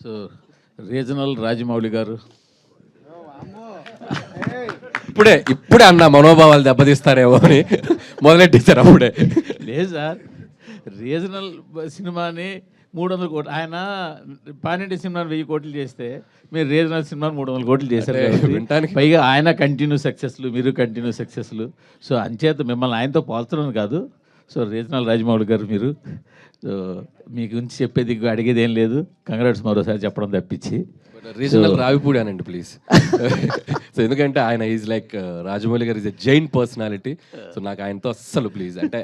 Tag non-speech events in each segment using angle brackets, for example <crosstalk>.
So regional Rajamouli గారు. ఇప్పుడే ఇప్పుడే అన్న మనోభావాలు దెబ్బతీస్తారేమో అని మొదలెట్టేశారు అప్పుడే. లేదు సార్ రీజనల్ సినిమాని మూడు వందల కోట్లు ఆయన పానింటి సినిమాని వెయ్యి కోట్లు చేస్తే మీరు రీజనల్ సినిమాని మూడు వందల కోట్లు చేశారు వినటానికి- పైగా ఆయన కంటిన్యూ సక్సెస్లు మీరు కంటిన్యూ సక్సెస్లు సో అంచేత మిమ్మల్ని ఆయనతో పోల్చడం కాదు సో రీజనల్ రాజమౌళి గారు మీరు సో మీ గురించి చెప్పేది అడిగేది ఏం లేదు. కంగ్రాట్స్ మరోసారి చెప్పడం తప్పించి. రీజనల్ రావిపూడి అనండి ప్లీజ్ <laughs> సో ఎందుకంటే ఆయన ఈజ్ లైక్ రాజమౌళి గారు is a genuine personality so నాకు ఆయనతో అస్సలు ప్లీజ్ అంటే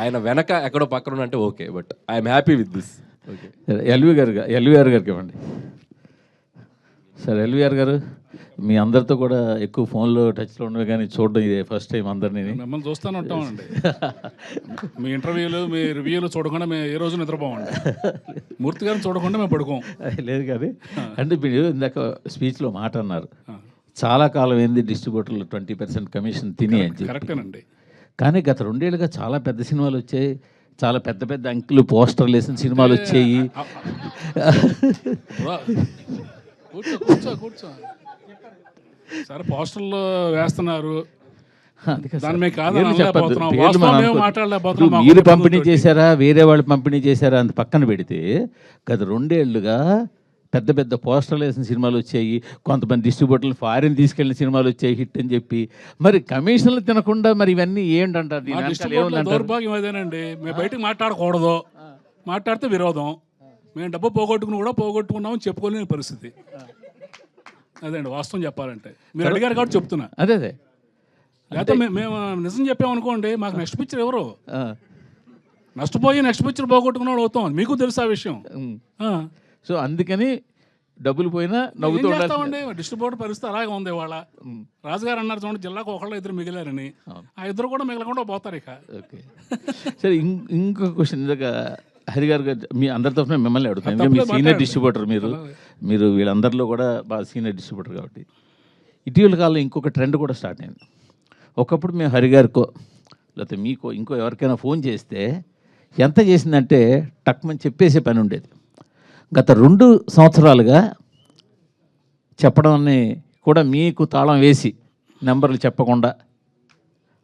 ఆయన వెనక ఎక్కడో పక్కన అంటే okay but I'm happy with this okay L V garu L V R గారికి ఇవ్వండి. సార్ ఎల్విఆర్ గారు? మీ అందరితో కూడా ఎక్కువ ఫోన్లో టచ్లో ఉండవు కానీ చూడడం ఇదే ఫస్ట్ టైం అందరినీ. మిమ్మల్ని చూస్తూనే ఉంటామండి మీ ఇంటర్వ్యూలు మీ రివ్యూలు చూడకుండా మేము ఏ రోజు నిద్రపోమండి. మూర్తి గారిని చూడకుండా మేము పడుకోం. <laughs> లేదు కానీ అంటే మీరు ఇందాక స్పీచ్లో మాట అన్నారు. చాలా కాలం ఏంది డిస్ట్రిబ్యూటర్లు ట్వంటీ పర్సెంట్ కమిషన్ తిని అని కరెక్టేనండి. కానీ గత రెండేళ్ళుగా చాలా పెద్ద సినిమాలు వచ్చాయి. చాలా పెద్ద పెద్ద అంకులు పోస్టర్లు వేసిన సినిమాలు వచ్చాయి. కూర్చో కూర్చో కూర్చో. సరే పోస్టర్లు వేస్తున్నారు. మీరు పంపిణీ. చేశారా? వేరే వాళ్ళు పంపిణీ చేశారా అంత పక్కన పెడితే గత రెండేళ్ళుగా పెద్ద పెద్ద పోస్టర్లు వేసిన సినిమాలు వచ్చాయి. కొంతమంది డిస్ట్రిబ్యూటర్లు ఫారిన్ తీసుకెళ్ళిన సినిమాలు వచ్చాయి హిట్ అని చెప్పి. మరి కమిషన్లు తినకుండా మరి ఇవన్నీ ఏంటంటారు? దౌర్భాగ్యం అదేనండి. మేము బయటకు మాట్లాడకూడదు. మాట్లాడితే విరోధం. మేము డబ్బు పోగొట్టుకుని కూడా పోగొట్టుకున్నామని చెప్పుకోలేని పరిస్థితి. అదండి వాస్తవం చెప్పాలంటే. మీరు అడిగారు కాబట్టి చెప్తున్నా. అదే అదే. లేకపోతే మేము నిజం చెప్పామనుకోండి మాకు నెక్స్ట్ పిక్చర్ ఎవరు? నష్టపోయి నెక్స్ట్ పిక్చర్ పోగొట్టుకున్నాడు అవుతాం. మీకు తెలుసు ఆ విషయం. సో అందుకని డబ్బులు పోయినా నవ్వుతూ డిస్ట్రిబ్యూటర్ పరిస్థితి అలాగే ఉంది ఇవాళ. రాజుగారు అన్నారు చూడండి జిల్లాకు ఒకళ్ళు ఇద్దరు మిగిలారని. ఆ ఇద్దరు కూడా మిగలకుండా పోతారు ఇక. ఓకే. సరే ఇం- ఇంకో క్వశ్చన్ ఇందాక హరి గారు మీ అందరి తరఫున మిమ్మల్ని అడుగుతాను. మీ సీనియర్ డిస్ట్రిబ్యూటర్ మీరు. మీరు వీళ్ళందరిలో కూడా బాగా సీనియర్ డిస్ట్రిబ్యూటర్ కాబట్టి. ఇటీవల కాలంలో ఇంకొక ట్రెండ్ కూడా స్టార్ట్ అయింది. ఒకప్పుడు మేము హరి గారికో లేకపోతే మీకో ఇంకో ఎవరికైనా ఫోన్ చేస్తే ఎంత చేసిందంటే టక్మని చెప్పేసే పని ఉండేది. గత రెండు సంవత్సరాలుగా చెప్పడం అని కూడా మీకు తాళం వేసి నెంబర్లు చెప్పకుండా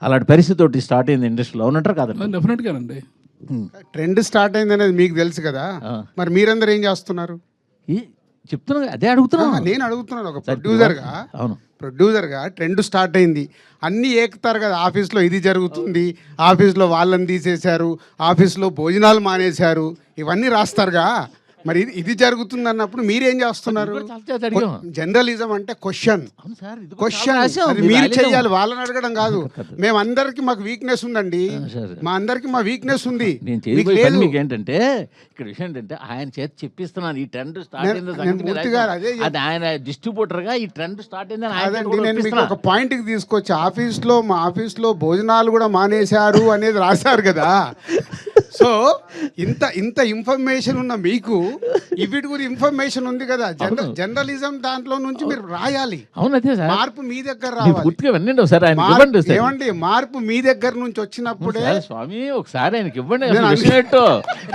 అలాంటి పరిస్థితి ఒకటి స్టార్ట్ అయింది ఇండస్ట్రీలో. అవునంటారు కాదండి డెఫినెట్గానండి ట్రెండ్ స్టార్ట్ అయింది అనేది మీకు తెలుసు కదా. మరి మీరందరూ ఏం చేస్తున్నారు? చెప్తున్నా అదే అడుగుతున్నా నేను అడుగుతున్నాను ఒక ప్రొడ్యూసర్గా. అవును. ప్రొడ్యూసర్గా ట్రెండ్ స్టార్ట్ అయింది. అన్నీ ఏకుతారు కదా ఆఫీస్లో ఇది జరుగుతుంది ఆఫీస్లో వాళ్ళని తీసేశారు ఆఫీస్లో భోజనాలు మానేశారు ఇవన్నీ రాస్తారుగా. మరి ఇది ఇది జరుగుతుంది అన్నప్పుడు మీరేం చేస్తున్నారు. జర్నలిజం అంటే క్వశ్చన్. క్వశ్చన్. మీరు? చెయ్యాలి వాళ్ళని అడగడం కాదు. <laughs> మేము అందరికి మాకు వీక్నెస్ ఉందండి. మా అందరికి మా వీక్నెస్ ఉంది. మీకు ఏంటంటే ఇక్కడ విషయం ఏంటంటే ఆయన చేత చెప్పిస్తున్నాను. ఈ ట్రెండ్ స్టార్ట్ ఆయన డిస్ట్రిబ్యూటర్గా ఈ ట్రెండ్ స్టార్ట్ అయిందని నేను మీకు. ఒక పాయింట్కి తీసుకొచ్చి. ఆఫీస్లో మా ఆఫీస్లో భోజనాలు కూడా మానేశారు అనేది రాశారు కదా. <laughs> సో ఇంత ఇంత ఇన్ఫర్మేషన్ ఉన్న మీకు ఇవిటి గురి ఇన్ఫర్మేషన్ ఉంది కదా. జనరల్ జర్నలిజం దాంట్లో నుంచి మీరు రాయాలి. అవును అదే సార్. మార్పు మీ దగ్గర మీరు రావాలి. పూర్తిగా వినండి ఒకసారి ఆయన మార్పు- ఇవ్వండి. ఏమండి? మార్పు మీ దగ్గర నుంచి వచ్చినప్పుడే సార్, స్వామి ఒకసారి ఆయనకి ఇవ్వండి. నేను అసలు విషయం ఏంటో?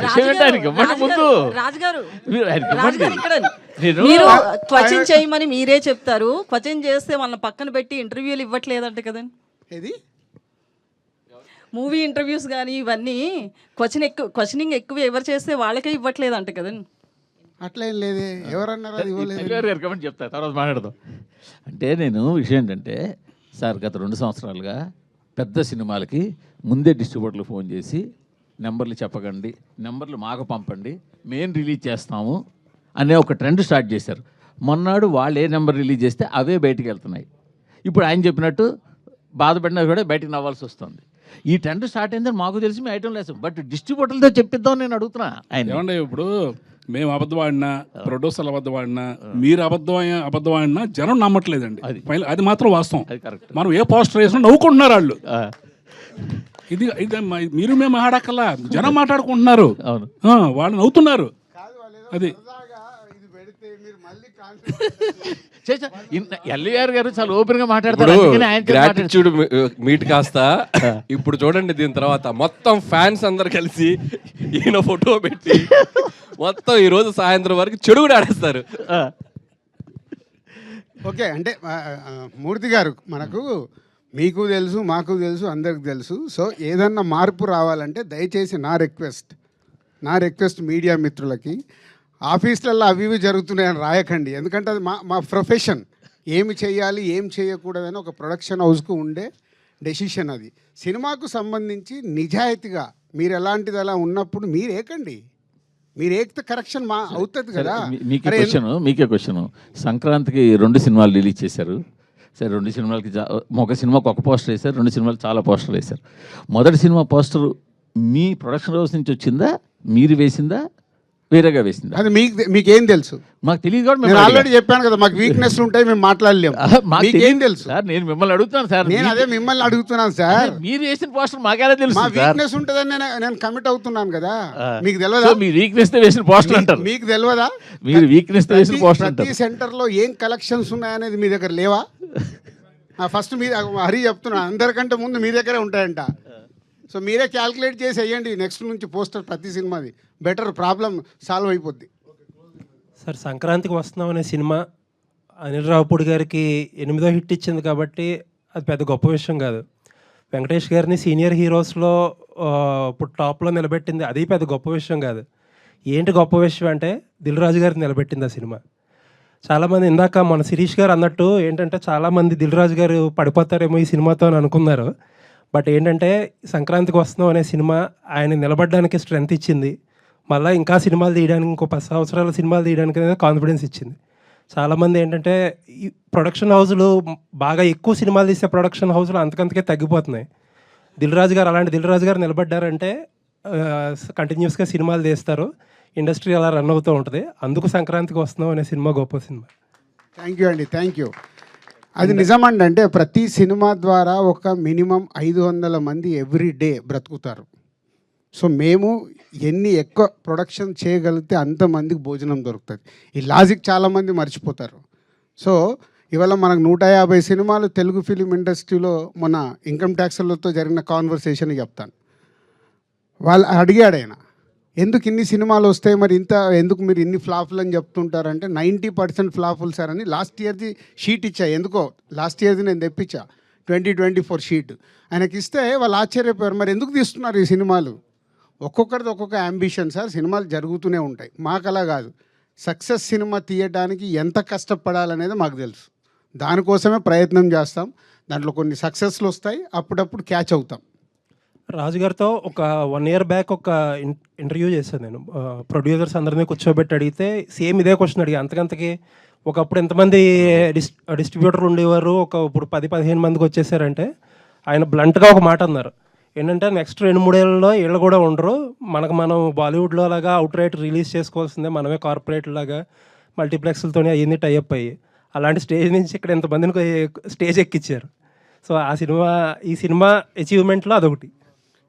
విషయం ఏంటో ఆయనకి ఇవ్వండి ముందు. రాజుగారు మీరు ఆయనకి రాజుగారు ఇవ్వండి ఇక్కడ నేను- మీరు క్వశ్చన్ చేయమని మీరే చెప్తారు. క్వశ్చన్ చేస్తే వాళ్ళని పక్కన పెట్టి ఇంటర్వ్యూలు ఇవ్వట్లేదంట కదండి. ఇది మూవీ ఇంటర్వ్యూస్ కానీ ఇవన్నీ క్వశ్చన్ ఎక్కువ క్వశ్చనింగ్ ఎక్కువ ఎవరు చేస్తే వాళ్ళకే ఇవ్వట్లేదంట కదండి అట్లేం లేదే. ఎవరన్నారు అది ఇవ్వలేదు. చెప్తా తర్వాత మాట్లాడదాం. అంటే నేను విషయం ఏంటంటే సార్ గత రెండు సంవత్సరాలుగా పెద్ద సినిమాలకి ముందే డిస్ట్రిబ్యూటర్లు ఫోన్ చేసి నెంబర్లు చెప్పకండి నెంబర్లు మాకు పంపండి మేము రిలీజ్ చేస్తాము అనే ఒక ట్రెండ్ స్టార్ట్ చేశారు. మొన్నాడు వాళ్ళు ఏ నెంబర్ రిలీజ్ చేస్తే అవే బయటికి వెళ్తున్నాయి. ఇప్పుడు ఆయన చెప్పినట్టు బాధపడినా కూడా బయటికి నవ్వాల్సి వస్తుంది. ఈ ట్రెండ్ స్టార్ట్ అయిందని మాకు తెలిసి మేము ఐటమ్ లేదు బట్ డిస్ట్రిబ్యూటర్లతో చెప్పిద్దాం నేను అడుగుతున్నా. ఆయన ఏమండి ఇప్పుడు మేము అబద్ధం ఆడినా ప్రొడ్యూసర్లు అబద్ధం ఆడినా మీరు అబద్ధం అబద్ధం ఆడినా జనం నమ్మట్లేదండి. అది. మాత్రం వాస్తవం. అది కరెక్ట్. మనం ఏ పోస్టర్ వేసినా నవ్వుకుంటున్నారు వాళ్ళు. ఇది ఇది మ- మీరు మేము ఆడక్కలా జనం మాట్లాడుకుంటున్నారు. అవును. ఆ, వాళ్ళు నవ్వుతున్నారు. అది. ఎల్ఈఆర్ గారు చాలా ఓపెన్గా మాట్లాడతారు గ్రాటిట్యూడ్ మీట్ కాస్త ఇప్పుడు చూడండి దీని తర్వాత మొత్తం ఫ్యాన్స్ అందరు కలిసి ఈయన ఫోటో పెట్టి మొత్తం ఈ రోజు సాయంత్రం వరకు చెడు కూడా ఆడేస్తారు. ఓకే అంటే మూర్తి గారు మనకు మీకు తెలుసు మాకు తెలుసు అందరికి తెలుసు. సో ఏదన్నా మార్పు రావాలంటే దయచేసి నా రిక్వెస్ట్ నా రిక్వెస్ట్ మీడియా మిత్రులకి ఆఫీసులలో అవి ఇవి జరుగుతున్నాయని రాయకండి. ఎందుకంటే అది మా మా ప్రొఫెషన్. ఏమి చేయాలి ఏం చేయకూడదని ఒక ప్రొడక్షన్ హౌస్కు ఉండే డెసిషన్ అది. సినిమాకు సంబంధించి నిజాయితీగా మీరు ఎలాంటిది అలా ఉన్నప్పుడు మీరు ఏకండి. మీరు ఏకితే కరెక్షన్ మా అవుతుంది కదా. మీ- మీకే క్వశ్చన్ మీకే క్వశ్చన్. సంక్రాంతికి రెండు సినిమాలు రిలీజ్ చేశారు. సరే రెండు సినిమాలకి ఒక సినిమాకి ఒక పోస్టర్ వేశారు రెండు సినిమాలు చాలా పోస్టర్లు వేశారు. మొదటి సినిమా పోస్టర్ మీ ప్రొడక్షన్ హౌస్ నుంచి వచ్చిందా? మీరు వేసిందా? వేరేగా వేసిందా? అది మీకు మీకేం తెలుసు? మాకు తెలియదు కూడా నేను ఆల్రెడీ. చెప్పాను కదా మాకు వీక్నెస్ <laughs> ఉంటాయి మేము మాట్లాడలేము. మాకు తెలుసు? సార్ నేను మిమ్మల్ని అడుగుతాను సార్. నేను అదే మిమ్మల్ని అడుగుతున్నాను సార్. మీరు వేసిన పోస్టర్ మాకేలా తెలుసు మా వీక్నెస్ ఉంటుందని నేను నేను కమిట్ అవుతున్నాను కదా. మీకు తెలియదా మీ వీక్నెస్తో వేసిన పోస్టర్ అంటారు. మీకు తెలియదా మీరు వీక్నెస్తో వేసిన పోస్టర్ అంటారు. సెంటర్లో ఏం కలెక్షన్స్ ఉన్నాయనేది మీ దగ్గర లేవా? <laughs> ఫస్ట్ మీ హరి చెప్తున్నా అందరికంటే ముందు మీ దగ్గరే ఉంటాయంట. సో మీరే క్యాల్కులేట్ చేసి వేయండి నెక్స్ట్ నుంచి పోస్టర్ ప్రతి సినిమాది. బెటర్ ప్రాబ్లం సాల్వ్ అయిపోద్ది. సార్ సంక్రాంతికి వస్తున్నాం అనే సినిమా అనిల్ రావుపూడి గారికి ఎనిమిదో హిట్ ఇచ్చింది కాబట్టి అది పెద్ద గొప్ప విషయం కాదు. వెంకటేష్ గారిని సీనియర్ హీరోస్లో ఇప్పుడు టాప్లో నిలబెట్టింది అది పెద్ద గొప్ప విషయం కాదు. ఏంటి గొప్ప విషయం అంటే దిల్ రాజు గారిని నిలబెట్టింది ఆ సినిమా. చాలామంది ఇందాక మన శిరీష్ గారు అన్నట్టు ఏంటంటే చాలామంది దిల్ రాజు గారు పడిపోతారేమో ఈ సినిమాతో అని అనుకున్నారు. బట్ ఏంటంటే సంక్రాంతికి వస్తున్నాం అనే సినిమా ఆయన నిలబడడానికి స్ట్రెంత్ ఇచ్చింది. మళ్ళీ ఇంకా సినిమాలు తీయడానికి ఇంకో పది సంవత్సరాల సినిమాలు తీయడానికి అనేది కాన్ఫిడెన్స్ ఇచ్చింది. చాలామంది ఏంటంటే ఈ ప్రొడక్షన్ హౌస్లు బాగా ఎక్కువ సినిమాలు తీసే ప్రొడక్షన్ హౌస్లు అంతకంతకే తగ్గిపోతున్నాయి. దిల్ రాజు గారు అలాంటి దిల్ రాజు గారు నిలబడ్డారంటే కంటిన్యూస్గా సినిమాలు తీస్తారు. ఇండస్ట్రీ అలా రన్ అవుతూ ఉంటుంది. అందుకు సంక్రాంతికి వస్తున్నాం అనే సినిమా గొప్ప సినిమా. థ్యాంక్ యూ అండి. థ్యాంక్ యూ అది నిజమండి అంటే ప్రతి సినిమా ద్వారా ఒక మినిమం ఐదు వందల మంది ఎవ్రీ డే బ్రతుకుతారు. సో మేము ఎన్ని ఎక్కువ ప్రొడక్షన్ చేయగలిగితే అంతమందికి భోజనం దొరుకుతుంది. ఈ లాజిక్ చాలామంది మర్చిపోతారు. సో ఇవాళ మనకు నూట యాభై సినిమాలు తెలుగు ఫిలిం ఇండస్ట్రీలో మన ఇన్కమ్ ట్యాక్స్లతో జరిగిన కాన్వర్సేషన్ చెప్తాను. వాళ్ళు అడిగాడు ఆయన ఎందుకు ఇన్ని సినిమాలు వస్తాయి మరి ఇంత ఎందుకు మీరు ఇన్ని ఫ్లాపులు అని చెప్తుంటారంటే నైంటీ పర్సెంట్ ఫ్లాపులు సార్ అని లాస్ట్ ఇయర్ది షీట్ ఇచ్చా. ఎందుకో? లాస్ట్ ఇయర్ది నేను తెప్పించా. Twenty twenty four sheet. ఆయనకి ఇస్తే వాళ్ళు ఆశ్చర్యపోయారు. మరి ఎందుకు తీస్తున్నారు ఈ సినిమాలు? ఒక్కొక్కరిది ఒక్కొక్క అంబిషన్ సార్. సినిమాలు జరుగుతూనే ఉంటాయి. మాకు అలా కాదు. సక్సెస్ సినిమా తీయడానికి ఎంత కష్టపడాలనేది మాకు తెలుసు. దానికోసమే ప్రయత్నం చేస్తాం. దాంట్లో కొన్ని సక్సెస్లు వస్తాయి. అప్పుడప్పుడు క్యాచ్ అవుతాం. రాజు గారితో ఒక వన్ ఇయర్ బ్యాక్ ఒక ఇంటర్వ్యూ చేశాను నేను. ప్రొడ్యూసర్స్ అందరినీ కూర్చోబెట్టి అడిగితే సేమ్ ఇదే క్వశ్చన్ అడిగా. అంతకంతకి ఒకప్పుడు ఎంతమంది డిస్ డిస్ట్రిబ్యూటర్ ఉండేవారు? ఒక ఇప్పుడు పది పదిహేను మందికి వచ్చేసారంటే ఆయన బ్లంట్గా ఒక మాట అన్నారు. ఏంటంటే నెక్స్ట్ రెండు మూడేళ్ళలో వీళ్ళు కూడా ఉండరు. మనకు మనం బాలీవుడ్లో లాగా అవుట్ రైట్ రిలీజ్ చేసుకోవాల్సిందే. మనమే కార్పొరేట్ లాగా మల్టీప్లెక్స్లతోనే అయ్యింది టైఅప్ అయ్యి. అలాంటి స్టేజ్ నుంచి ఇక్కడ ఎంతమందిని స్టేజ్ ఎక్కిచ్చారు. సో ఆ సినిమా ఈ సినిమా అచీవ్మెంట్లో అదొకటి.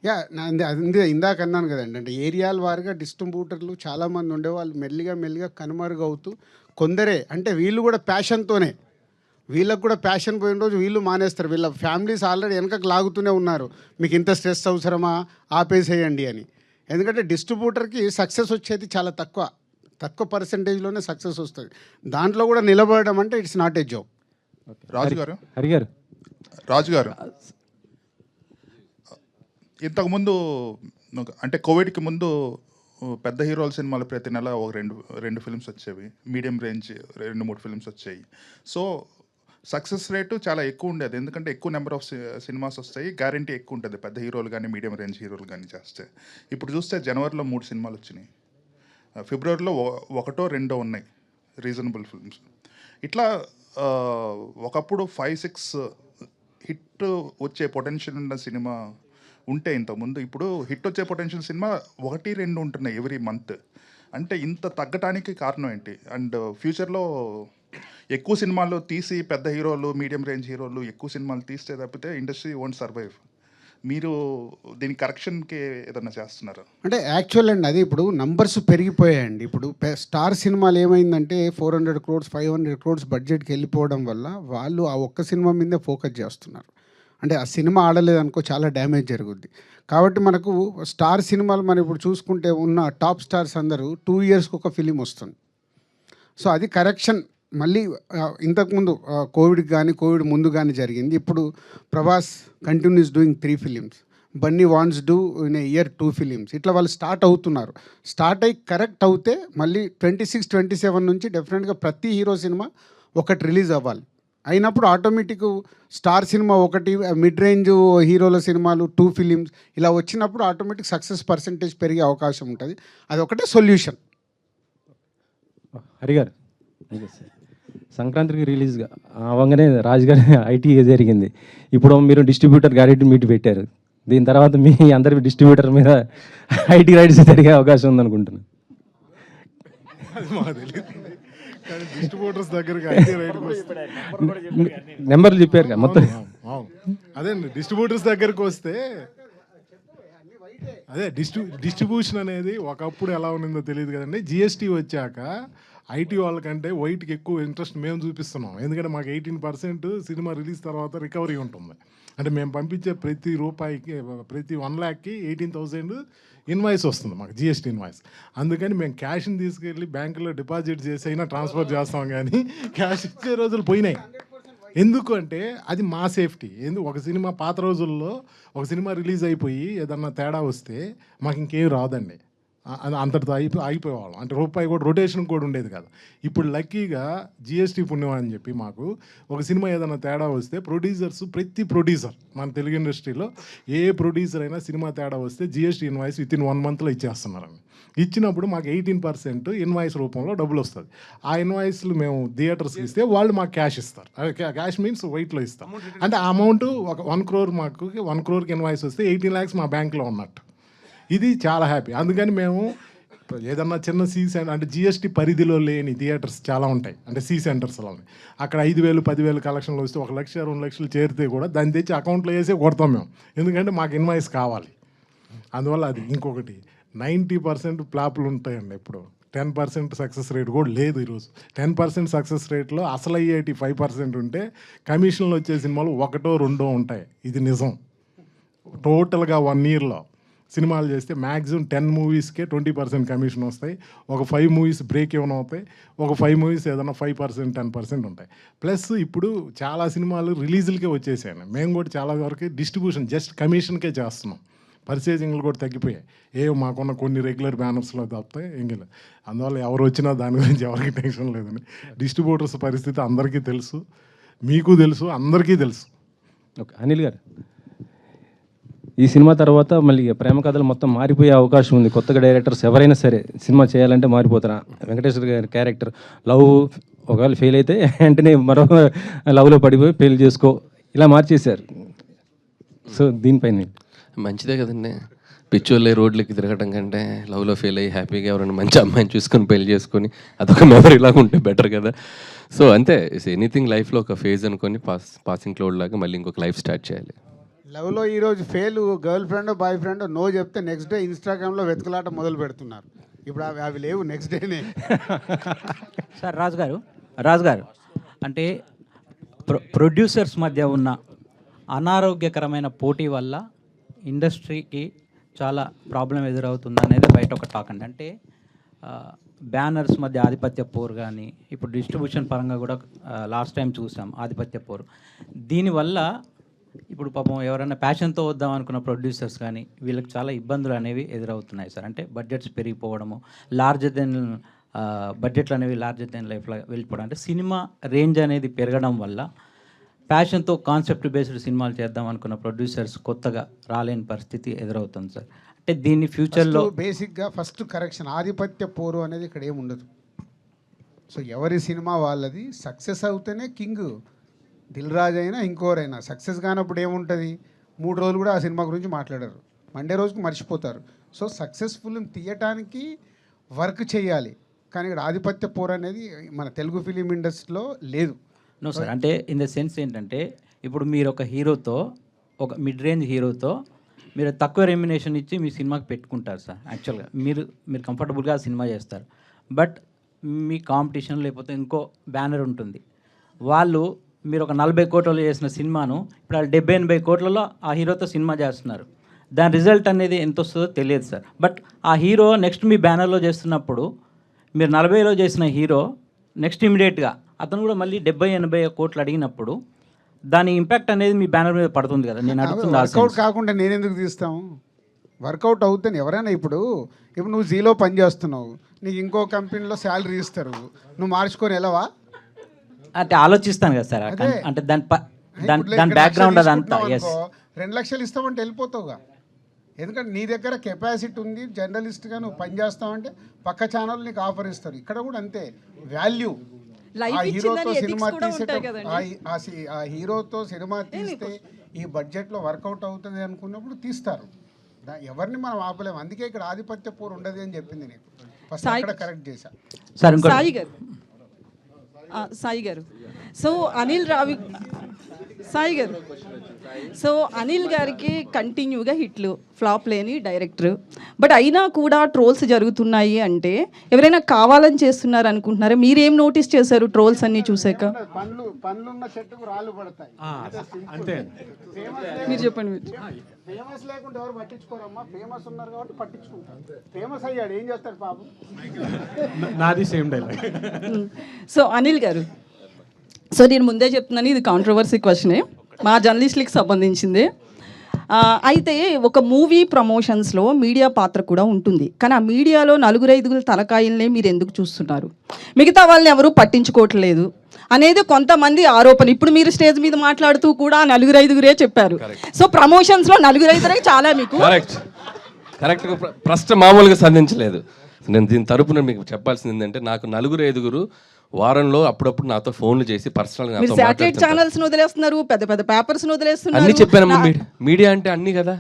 యా నా అందే- అందే ఇందాక అన్నాను కదండి అంటే ఏరియాల వారిగా డిస్ట్రిబ్యూటర్లు చాలామంది ఉండేవాళ్ళు మెల్లిగా మెల్లిగా కనుమరుగవుతూ కొందరే అంటే వీళ్ళు కూడా ప్యాషన్తోనే. వీళ్ళకు కూడా ప్యాషన్ పోయిన రోజు వీళ్ళు మానేస్తారు. వీళ్ళ ఫ్యామిలీస్ ఆల్రెడీ వెనకకు లాగుతూనే ఉన్నారు. మీకు ఇంత స్ట్రెస్ అవసరమా? ఆపేసేయండి అని. ఎందుకంటే డిస్ట్రిబ్యూటర్కి సక్సెస్ వచ్చేది చాలా తక్కువ. తక్కువ పర్సంటేజ్లోనే సక్సెస్ వస్తుంది. దాంట్లో కూడా నిలబడడం అంటే it's not a job Raju garu Hari garu రాజు గారు ఇంతకుముందు అంటే కోవిడ్కి ముందు పెద్ద హీరోల సినిమాలు ప్రతి నెల ఒక రెండు రెండు ఫిల్మ్స్ వచ్చేవి. మీడియం రేంజ్ రెండు మూడు ఫిల్మ్స్ వచ్చాయి. సో సక్సెస్ రేటు చాలా ఎక్కువ ఉండేది. ఎందుకంటే ఎక్కువ నెంబర్ ఆఫ్ సినిమాస్ వస్తాయి. గ్యారంటీ ఎక్కువ ఉంటుంది. పెద్ద హీరోలు కానీ మీడియం రేంజ్ హీరోలు కానీ చేస్తే. ఇప్పుడు చూస్తే జనవరిలో మూడు సినిమాలు వచ్చినాయి. ఫిబ్రవరిలో ఒకటో రెండో ఉన్నాయి. Reasonable films. ఇట్లా ఒకప్పుడు ఫైవ్ సిక్స్ హిట్ వచ్చే పొటెన్షియల్ ఉన్న సినిమా ఉంటే ఇంతకుముందు ఇప్పుడు హిట్ వచ్చే పొటెన్షియల్ సినిమా ఒకటి రెండు ఉంటున్నాయి ఎవ్రీ మంత్. అంటే ఇంత తగ్గటానికి కారణం ఏంటి? అండ్ ఫ్యూచర్లో ఎక్కువ సినిమాలు తీసి పెద్ద హీరోలు మీడియం రేంజ్ హీరోలు ఎక్కువ సినిమాలు తీస్తే తప్పితే ఇండస్ట్రీ ఓంట్ సర్వైవ్. మీరు దీని కరెక్షన్కి ఏదన్నా చేస్తున్నారు? అంటే యాక్చువల్ అండి అది ఇప్పుడు నంబర్స్ పెరిగిపోయాయండి. ఇప్పుడు స్టార్ సినిమాలు ఏమైందంటే four hundred crores five hundred crores బడ్జెట్కి వెళ్ళిపోవడం వల్ల వాళ్ళు ఆ ఒక్క సినిమా మీదే ఫోకస్ చేస్తున్నారు. అంటే ఆ సినిమా ఆడలేదనుకో చాలా డ్యామేజ్ జరుగుద్ది. కాబట్టి మనకు స్టార్ సినిమాలు మనం ఇప్పుడు చూసుకుంటే ఉన్న టాప్ స్టార్స్ అందరూ టూ ఇయర్స్కి ఒక ఫిలిం వస్తుంది. సో అది కరెక్షన్ మళ్ళీ ఇంతకుముందు కోవిడ్ కానీ కోవిడ్ ముందు కానీ జరిగింది. ఇప్పుడు Prabhas continues doing three films Bunny wants do in a year two films ఇట్లా వాళ్ళు స్టార్ట్ అవుతున్నారు. స్టార్ట్ అయ్యి కరెక్ట్ అవుతే మళ్ళీ ట్వంటీ సిక్స్ ట్వంటీ సెవెన్ నుంచి డెఫినెట్గా ప్రతి హీరో సినిమా ఒకటి రిలీజ్ అవ్వాలి. అయినప్పుడు ఆటోమేటిక్ స్టార్ సినిమా ఒకటి మిడ్ రేంజ్ హీరోల సినిమాలు టూ ఫిలిమ్స్ ఇలా వచ్చినప్పుడు ఆటోమేటిక్ సక్సెస్ పర్సంటేజ్ పెరిగే అవకాశం ఉంటుంది. అది ఒకటే సొల్యూషన్. హరి గారు. ఓకే సార్ సంక్రాంతికి రిలీజ్గా అవ్వగానే రాజు గారి ఐటీ జరిగింది. ఇప్పుడు మీరు డిస్ట్రిబ్యూటర్ గ్యారెంటీ మీట్ పెట్టారు. దీని తర్వాత మీ అందరి డిస్ట్రిబ్యూటర్ మీద ఐటీ రైట్స్ జరిగే అవకాశం ఉందనుకుంటున్నాను డిస్ట్రిబ్యూటర్స్ దగ్గరికి <laughs> నెంబర్లు చెప్పారు కదా మొత్తం. అవును అదే డిస్ట్రిబ్యూటర్స్ దగ్గరికి వస్తే అదే డిస్ట్రి డిస్ట్రిబ్యూషన్ అనేది ఒకప్పుడు ఎలా ఉన్నదో తెలియదు కదండి. జిఎస్టీ వచ్చాక ఐటీ వాళ్ళకంటే వైట్కి ఎక్కువ ఇంట్రెస్ట్ మేము చూపిస్తున్నాం. ఎందుకంటే మాకు ఎయిటీన్ పర్సెంట్ సినిమా రిలీజ్ తర్వాత రికవరీ ఉంటుంది. అంటే మేము పంపించే ప్రతి రూపాయికి ప్రతి వన్ ల్యాక్కి ఎయిటీన్ థౌజండ్ ఇన్వాయిస్ వస్తుంది మాకు జిఎస్టీ ఇన్వాయిస్. అందుకని మేము క్యాష్ని తీసుకెళ్ళి బ్యాంకులో డిపాజిట్ చేసి అయినా ట్రాన్స్ఫర్ చేస్తాం కానీ క్యాష్ ఇచ్చే రోజులు పోయినాయి. ఎందుకు అంటే అది మా సేఫ్టీ ఎందుకు ఒక సినిమా పాత రోజుల్లో ఒక సినిమా రిలీజ్ అయిపోయి ఏదన్నా తేడా వస్తే మాకు ఇంకేం రాదండి. అంతటితో అయిపో అయిపోయేవాళ్ళం అంటే రూపాయి కూడా రొటేషన్ కూడా ఉండేది కాదు. ఇప్పుడు లక్కీగా జిఎస్టీ పుణ్యం అని చెప్పి మాకు ఒక సినిమా ఏదైనా తేడా వస్తే ప్రొడ్యూసర్స్ ప్రతి ప్రొడ్యూసర్ మన తెలుగు ఇండస్ట్రీలో ఏ ప్రొడ్యూసర్ అయినా సినిమా తేడా వస్తే GST invoice with in one మంత్లో ఇచ్చేస్తున్నారండి. ఇచ్చినప్పుడు మాకు ఎయిటీన్ పర్సెంట్ ఇన్వాయిస్ రూపంలో డబ్బులు వస్తుంది ఆ ఇన్వాయిస్లు మేము థియేటర్స్కి ఇస్తే వాళ్ళు మాకు క్యాష్ ఇస్తారు. క్యాష్ మీన్స్ వైట్లో ఇస్తాం అంటే ఆ అమౌంట్ ఒక వన్ క్రోర్ మాకు వన్ క్రోర్కి ఇన్వాయిస్ వస్తే ఎయిటీన్ ల్యాక్స్ మా బ్యాంక్లో ఉన్నట్టు. ఇది చాలా హ్యాపీ అందుకని మేము ఏదన్నా చిన్న సీ సెంటర్ అంటే జిఎస్టీ పరిధిలో లేని థియేటర్స్ చాలా ఉంటాయి. అంటే సి సెంటర్స్లో అక్కడ ఐదు వేలు పదివేలు కలెక్షన్లు వస్తే ఒక లక్ష రెండు లక్షలు చేరితే కూడా దాన్ని తెచ్చి అకౌంట్లో వేసే కొడతాం మేము. ఎందుకంటే మాకు ఇన్వాయిస్ కావాలి. అందువల్ల అది ఇంకొకటి. నైంటీ పర్సెంట్ ప్లాప్లు ఉంటాయండి ఇప్పుడు. టెన్ పర్సెంట్ సక్సెస్ రేట్ కూడా లేదు ఈరోజు. టెన్ పర్సెంట్ సక్సెస్ రేట్లో అసలు అయ్యేటి ఫైవ్ పర్సెంట్ ఉంటే కమిషన్లు వచ్చే సినిమాలు ఒకటో రెండో ఉంటాయి. ఇది నిజం. టోటల్గా వన్ ఇయర్లో సినిమాలు చేస్తే మ్యాక్సిమం టెన్ మూవీస్కే ట్వంటీ పర్సెంట్ కమిషన్ వస్తాయి. ఒక ఫైవ్ మూవీస్ బ్రేక్ ఏమైనా అవుతాయి ఒక ఫైవ్ మూవీస్ ఏదైనా ఫైవ్ పర్సెంట్ టెన్ పర్సెంట్ ఉంటాయి. ప్లస్ ఇప్పుడు చాలా సినిమాలు రిలీజులకే వచ్చేసాయి మేము కూడా చాలా వరకు డిస్ట్రిబ్యూషన్ జస్ట్ కమిషన్కే చేస్తున్నాం. పర్చేజింగ్లు కూడా తగ్గిపోయాయి. ఏ మాకున్న కొన్ని రెగ్యులర్ బ్యానర్స్లో తప్పితే ఇంక అందువల్ల ఎవరు వచ్చినా దాని గురించి ఎవరికి టెన్షన్ లేదని డిస్ట్రిబ్యూటర్స్ పరిస్థితి అందరికీ తెలుసు. మీకు తెలుసు అందరికీ తెలుసు. ఓకే అనిల్ గారు. ఈ సినిమా తర్వాత మళ్ళీ ప్రేమ కథలు మొత్తం మారిపోయే అవకాశం ఉంది. కొత్తగా డైరెక్టర్స్ ఎవరైనా సరే సినిమా చేయాలంటే మారిపోతారా? వెంకటేశ్వర గారి క్యారెక్టర్ లవ్ ఒకవేళ ఫెయిల్ అయితే వెంటనే మరో లవ్లో పడిపోయి ఫెయిల్ చేసుకో. ఇలా మార్చేశారు. సో దీనిపైన మంచిదే కదండి. పిచ్చోళ్ళే రోడ్లకి తిరగడం కంటే లవ్లో ఫెయిల్ అయ్యి హ్యాపీగా ఎవరైనా మంచి అమ్మాయిని చూసుకొని పెళ్ళి చేసుకొని అదొక మెమరీ లాగా ఉంటే బెటర్ కదా. సో అంతే. ఎనీథింగ్ లైఫ్లో ఒక ఫేజ్ అనుకొని పాస్ పాసింగ్ క్లోడ్ లాగా మళ్ళీ ఇంకొక లైఫ్ స్టార్ట్ చేయాలి. లవ్లో ఈరోజు fail girlfriend boyfriend no చెప్తే నెక్స్ట్ డే ఇన్స్టాగ్రామ్లో వెతుకులాట మొదలు పెడుతున్నారు. ఇప్పుడు అవి అవి లేవు నెక్స్ట్ డేనే. <laughs> సార్ రాజు గారు రాజు గారు అంటే ప్రొ ప్రొడ్యూసర్స్ మధ్య ఉన్న అనారోగ్యకరమైన పోటీ వల్ల ఇండస్ట్రీకి చాలా ప్రాబ్లం ఎదురవుతుంది అనేది బయట ఒక టాక్ అండి. అంటే బ్యానర్స్ మధ్య ఆధిపత్య పోరు కానీ ఇప్పుడు డిస్ట్రిబ్యూషన్ పరంగా కూడా లాస్ట్ టైం చూసాం ఆధిపత్య పోరు. దీనివల్ల ఇప్పుడు పాపం ఎవరైనా ప్యాషన్తో వద్దాం అనుకున్న ప్రొడ్యూసర్స్ కానీ వీళ్ళకి చాలా ఇబ్బందులు అనేవి ఎదురవుతున్నాయి సార్. అంటే బడ్జెట్స్ పెరిగిపోవడము లార్జర్ దెన్ బడ్జెట్లు అనేవి లార్జర్ దెన్ లైఫ్లో వెళ్ళిపోవడం. అంటే సినిమా రేంజ్ అనేది పెరగడం వల్ల ప్యాషన్తో కాన్సెప్ట్ బేస్డ్ సినిమాలు చేద్దాం అనుకున్న ప్రొడ్యూసర్స్ కొత్తగా రాలేని పరిస్థితి ఎదురవుతుంది సార్. అంటే దీన్ని ఫ్యూచర్లో బేసిక్గా ఫస్ట్ కరెక్షన్ ఆధిపత్య పోరు అనేది ఇక్కడ ఏముండదు ఉండదు. సో ఎవరి సినిమా వాళ్ళది సక్సెస్ అవుతేనే కింగ్ దిల్ రాజు అయినా ఇంకోరైనా. సక్సెస్ కానప్పుడు ఏముంటుంది? మూడు రోజులు కూడా ఆ సినిమా గురించి మాట్లాడరు. మండే రోజుకి మర్చిపోతారు. సో సక్సెస్ఫుల్ తీయటానికి వర్క్ చేయాలి. కానీ ఇక్కడ ఆధిపత్య పోర్ అనేది మన తెలుగు ఫిలిం ఇండస్ట్రీలో లేదు. నో సార్ అంటే ఇన్ ద సెన్స్ ఏంటంటే ఇప్పుడు మీరు ఒక హీరోతో ఒక మిడ్ రేంజ్ హీరోతో మీరు తక్కువ రెమ్యునేషన్ ఇచ్చి మీ సినిమాకి పెట్టుకుంటారు సార్. యాక్చువల్గా మీరు మీరు కంఫర్టబుల్గా సినిమా చేస్తారు. బట్ మీ కాంపిటీషన్ లేకపోతే ఇంకో బ్యానర్ ఉంటుంది. వాళ్ళు మీరు ఒక నలభై కోట్లలో చేసిన సినిమాను ఇప్పుడు వాళ్ళు డెబ్బై ఎనభై కోట్లలో ఆ హీరోతో సినిమా చేస్తున్నారు. దాని రిజల్ట్ అనేది ఎంత వస్తుందో తెలియదు సార్. బట్ ఆ హీరో నెక్స్ట్ మీ బ్యానర్లో చేస్తున్నప్పుడు మీరు నలభైలో చేసిన హీరో నెక్స్ట్ ఇమీడియట్గా అతను కూడా మళ్ళీ డెబ్బై ఎనభై కోట్లు అడిగినప్పుడు దాని ఇంపాక్ట్ అనేది మీ బ్యానర్ మీద పడుతుంది కదా. నేను అడుగుతుంది ఆ వర్కౌట్. కాకుండా నేను ఎందుకు తీస్తాం? వర్కౌట్ అవుతాను ఎవరైనా ఇప్పుడు ఇప్పుడు నువ్వు జీలో పని చేస్తున్నావు నీకు ఇంకో కంపెనీలో శాలరీ ఇస్తారు నువ్వు మార్చుకొని వెళ్ళవా? అంటే ఆలోచిస్తాను కదా సార్ అదే. అంటే దాని ప- దాని ఇప్పుడు దాని ఇక్కడ బ్యాక్గ్రౌండ్ అదంతా తీసుకుంటున్నావు ఎస్ అనుకో, రెండు లక్షలు ఇస్తామంటే వెళ్ళిపోతావుగా. ఎందుకంటే నీ దగ్గర కెపాసిటీ ఉంది జర్నలిస్ట్గా నువ్వు పని చేస్తావంటే పక్క ఛానల్ నీకు ఆఫర్ ఇస్తారు. ఇక్కడ కూడా అంతే వాల్యూ Life ఆ ఇచ్చిందని హీరోతో ethics సినిమా కూడా తీసే ఉంటాయి కదండి. ఆ హీరోతో సినిమా తీస్తే ఈ బడ్జెట్లో వర్కౌట్ అవుతుంది అనుకున్నప్పుడు తీస్తారు. దా- ఎవరిని మనం ఆపలేము. అందుకే ఇక్కడ ఆధిపత్య పోరు ఉండదు అని చెప్పింది నీకు. ఫస్ట్ అక్కడ కరెక్ట్ చేశా. సార్ ఇంకోటి. సాయి గారు. ఆ, సాయి గారు. సో అనిల్ రావి సాయి గారు. సో అనిల్ గారికి కంటిన్యూగా హిట్లు ఫ్లాప్ లేని డైరెక్టర్. బట్ అయినా కూడా ట్రోల్స్ జరుగుతున్నాయి అంటే ఎవరైనా కావాలని చేస్తున్నారు అనుకుంటున్నారా? మీరేం నోటీస్ చేశారు ట్రోల్స్ అన్ని చూసాక మీరు చెప్పండి మీరు ఫేమస్ లేకుండా ఎవరు పట్టించుకోరమ్మా? ఫేమస్ ఉన్నారు కాబట్టి పట్టించుకుంటారు. ఫేమస్ అయ్యాడు ఏం చేస్తాడు పాపం? నాది సేమ్ డైలాగ్. సో అనిల్ గారు సో నేను ముందే చెప్తున్నాను ఇది కాంట్రవర్సీ క్వశ్చనే మా జర్నలిస్టులకి సంబంధించింది. అయితే ఒక మూవీ ప్రమోషన్స్లో మీడియా పాత్ర కూడా ఉంటుంది. కానీ ఆ మీడియాలో నలుగురు ఐదుగురు తలకాయల్ని మీరు ఎందుకు చూస్తున్నారు? మిగతా వాళ్ళని ఎవరు పట్టించుకోవట్లేదు అనేది కొంతమంది ఆరోపణ. ఇప్పుడు మీరు స్టేజ్ మీద మాట్లాడుతూ కూడా నలుగురు ఐదుగురే చెప్పారు. సో ప్రమోషన్స్లో నలుగురు ఐదుగురే చాలా మీకు కరెక్ట్ ప్రశ్న మామూలుగా సంధించలేదు. నేను దీని తరపున మీకు చెప్పాల్సింది ఏంటంటే నాకు నలుగురు ఐదుగురు వారంలో అప్పుడప్పుడు నాతో ఫోన్లు చేసి పర్సనల్గా మీరు శాటిలైట్ ఛానల్స్ వదిలేస్తున్నారు పెద్ద పెద్ద పేపర్స్ అన్ని వదిలేస్తున్నారు చెప్పానమ్మా మీడియా మీడియా అంటే అన్ని కదా?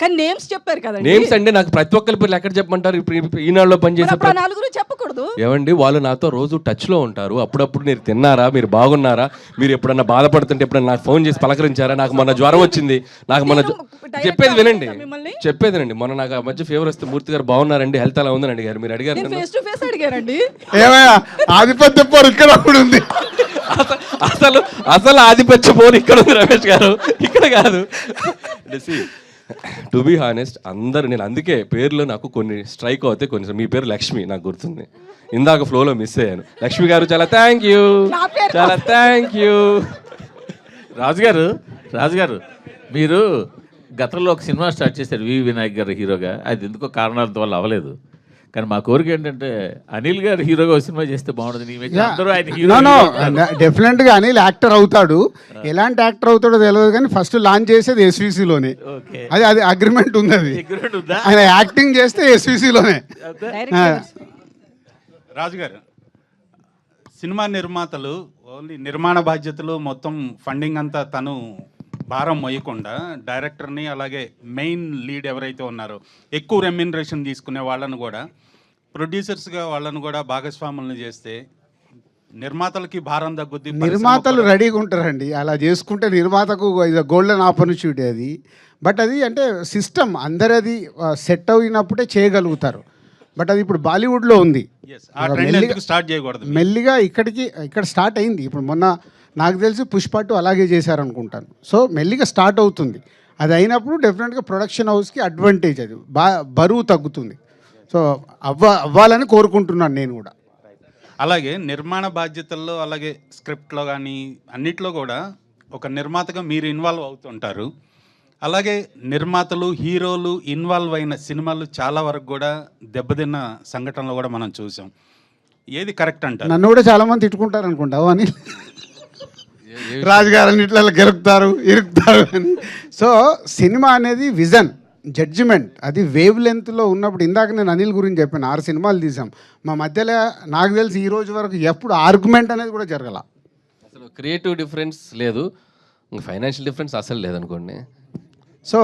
కానీ నేమ్స్ చెప్పారు కదండి. నేమ్స్ అంటే నాకు ప్రతి ఒక్కరి పేర్లు ఎక్కడ చెప్పమంటారు? ఇప్పుడు ఈనాడులో పనిచేసే అప్పుడు నలుగురు చెప్పకూడదు. ఏమండి వాళ్ళు నాతో రోజు టచ్లో ఉంటారు. అప్పుడప్పుడు మీరు తిన్నారా? మీరు బాగున్నారా? మీరు ఎప్పుడన్నా బాధపడుతుంటే ఎప్పుడన్నా నాకు ఫోన్ చేసి పలకరించారా? నాకు మొన్న జ్వరం వచ్చింది. నాకు మొన్న జ్వ- చెప్పేది వినండి. అడుగుతా మిమ్మల్ని? చెప్పేది వినండి. మొన్న నాకు ఆ మధ్య ఫీవర్ వస్తే మూర్తి గారు బాగున్నారండి హెల్త్ అలా ఉందని అడిగారు. మీరు అడిగారు నేను నన్ను. ఫేస్ టు ఫేస్ అడిగారండి ఏమయ్యా ఆధిపత్య పోరు ఇక్కడ కూడా ఉంది. అస- అసలు అసలు ఆధిపత్య పోరు ఇక్కడ ఉంది రమేష్ గారు. ఇక్కడ కాదు. టు బీ హానెస్ట్ అందరు నేను అందుకే పేర్లు నాకు కొన్ని స్ట్రైక్ అవుతాయి కొన్ని మీ పేరు లక్ష్మి నాకు గుర్తుంది. ఇందాక ఫ్లోలో మిస్ అయ్యాను. లక్ష్మి గారు చాలా థ్యాంక్ యూ చాలా థ్యాంక్ యూ రాజుగారు రాజుగారు మీరు గతంలో ఒక సినిమా స్టార్ట్ చేశారు వి వినాయక్ గారు హీరోగా. అది ఎందుకో కారణాల వల్ల అవ్వలేదు. కానీ మా కోరిక ఏంటంటే అనిల్ గారు హీరోగా సినిమా చేస్తే బాగుంటుంది డెఫినెట్గా అనిల్ యాక్టర్ అవుతాడు. ఎలాంటి యాక్టర్ అవుతాడో తెలియదు కానీ ఫస్ట్ లాంచ్ చేసేది ఎస్విసిలోనే అది అది అగ్రిమెంట్ ఉంది? అది? ఆయన యాక్టింగ్ చేస్తే ఎస్విసిలోనే రాజుగారు సినిమా నిర్మాతలు ఓన్లీ నిర్మాణ బాధ్యతలు మొత్తం ఫండింగ్ అంతా తను భారం మొయ్యకుండా డైరెక్టర్ని అలాగే మెయిన్ లీడ్ ఎవరైతే ఉన్నారో ఎక్కువ రెమ్యునరేషన్ తీసుకునే వాళ్ళను కూడా ప్రొడ్యూసర్స్గా వాళ్ళను కూడా భాగస్వాములను చేస్తే నిర్మాతలకి భారం తగ్గుద్ది నిర్మాతలు రెడీగా ఉంటారండి. అలా చేసుకుంటే నిర్మాతకు గోల్డెన్ ఆపర్చునిటీ అది. బట్ అది అంటే సిస్టమ్ అందరది సెట్ అయినప్పుడే చేయగలుగుతారు. బట్ అది ఇప్పుడు బాలీవుడ్లో ఉంది. స్టార్ట్ చేయకూడదు? మెల్లిగా ఇక్కడికి ఇక్కడ స్టార్ట్ అయింది. ఇప్పుడు మొన్న నాకు తెలిసి పుష్ప టూ అలాగే చేశారనుకుంటాను. సో మెల్లిగా స్టార్ట్ అవుతుంది. అది అయినప్పుడు డెఫినెట్గా ప్రొడక్షన్ హౌస్కి అడ్వాంటేజ్ అది. బా బరువు తగ్గుతుంది. సో అవ్వ అవ్వాలని కోరుకుంటున్నాను నేను కూడా. అలాగే నిర్మాణ బాధ్యతల్లో అలాగే స్క్రిప్ట్లో కానీ అన్నిట్లో కూడా ఒక నిర్మాతగా మీరు ఇన్వాల్వ్ అవుతుంటారు. అలాగే నిర్మాతలు హీరోలు ఇన్వాల్వ్ అయిన సినిమాలు చాలా వరకు కూడా దెబ్బతిన్న సంఘటనలు కూడా మనం చూసాం. ఏది కరెక్ట్ అంటారు? నన్ను కూడా చాలా మంది తిట్టుకుంటారు అనుకుంటావు అని. రాజుగారిని ఇట్లా గెలుపుతారు ఇరుకుతారు అని. సో సినిమా అనేది విజన్ జడ్జిమెంట్. అది వేవ్ లెంత్లో ఉన్నప్పుడు ఇందాక నేను అనిల్ గురించి చెప్పాను ఆరు సినిమాలు తీసాం మా మధ్యలో నాకు తెలిసి ఈ రోజు వరకు ఎప్పుడు ఆర్గ్యుమెంట్ అనేది కూడా జరగల. అసలు క్రియేటివ్ డిఫరెన్స్ లేదు. ఫైనాన్షియల్ డిఫరెన్స్ అసలు లేదనుకోండి. సో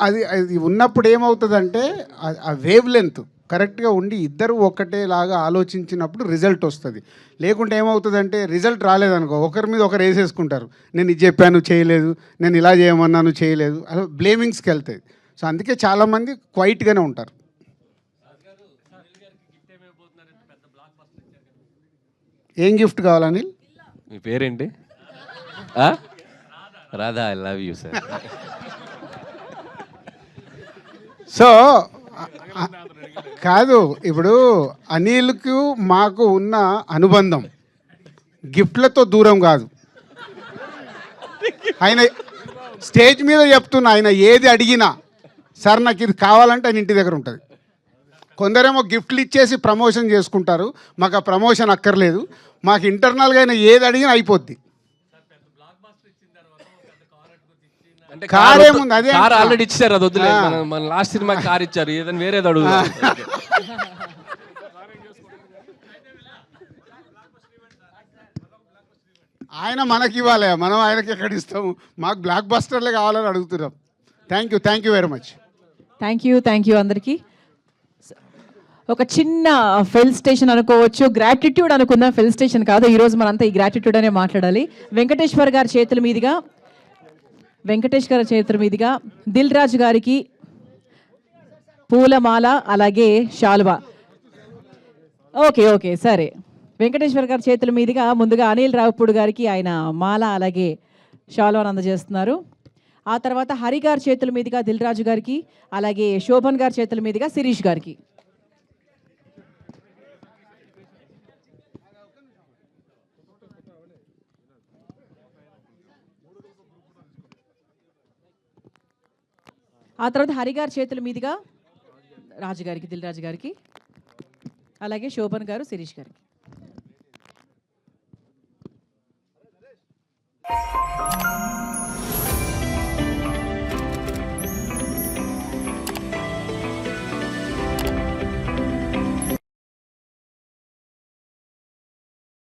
అది అది ఉన్నప్పుడు ఏమవుతుందంటే ఆ వేవ్ లెంత్ కరెక్ట్గా ఉండి ఇద్దరు ఒకటేలాగా ఆలోచించినప్పుడు రిజల్ట్ వస్తుంది. లేకుంటే ఏమవుతుందంటే రిజల్ట్ రాలేదనుకో ఒకరి మీద ఒకరు వేసేసుకుంటారు. నేను ఇది చెప్పాను చేయలేదు. నేను ఇలా చేయమన్నాను చేయలేదు. అలా బ్లేమింగ్స్కి వెళ్తాయి. సో అందుకే చాలామంది క్వైట్గానే ఉంటారు. ఏం గిఫ్ట్ కావాలని మీ పేరేంటి? Radha I love you sir. So కాదు ఇప్పుడు అనిల్కు మాకు ఉన్న అనుబంధం గిఫ్ట్లతో దూరం కాదు. ఆయన స్టేజ్ మీద చెప్తున్నా ఆయన ఏది అడిగినా సార్ నాకు ఇది కావాలంటే ఆయన ఇంటి దగ్గర ఉంటుంది. కొందరేమో గిఫ్ట్లు ఇచ్చేసి ప్రమోషన్ చేసుకుంటారు మాకు ఆ ప్రమోషన్ అక్కర్లేదు మాకు ఇంటర్నల్గా ఆయన ఏది అడిగినా అయిపోద్ది. అంటే కార్ ఏముంది? అదే కార్. ఆల్రెడీ ఇచ్చారు అది వద్దులేదు. మన మన లాస్ట్ సినిమా కార్ ఇచ్చారు. ఏదైనా వేరేది అడుగుదాం. ఆయన మనకి ఇవ్వాలి. మనం ఆయనకి ఎక్కడ ఇస్తాము? మాకు బ్లాక్ బస్టర్లే కావాలని అడుగుతున్నాం. Thank you thank you very much thank you thank you అందరికీ. ఒక చిన్న ఫెల్ స్టేషన్ అనుకోవచ్చు గ్రాటిట్యూడ్ అనుకుందాం. ఫెల్ స్టేషన్ కాదు ఈరోజు మనంతా ఈ గ్రాటిట్యూడ్ అనే మాట్లాడాలి. వెంకటేశ్వర్ గారి చేతుల మీదుగా వెంకటేష్ గారి చేతుల మీదుగా దిల్ రాజు గారికి పూలమాల అలాగే శాలువా ఓకే ఓకే సరే. వెంకటేశ్వర్ గారి చేతుల మీదుగా ముందుగా అనిల్ రావుపూడి గారికి ఆయన మాల అలాగే శాలువాను అందజేస్తున్నారు. ఆ తర్వాత హరి గారి చేతుల మీదుగా దిల్ రాజు గారికి అలాగే శోభన్ గారి చేతుల మీదుగా శిరీష్ గారికి. ఆ తర్వాత హరిగారి చేతుల మీదుగా రాజుగారికి దిల్రాజు గారికి అలాగే శోభన్ గారు శిరీష్ గారికి Thank you.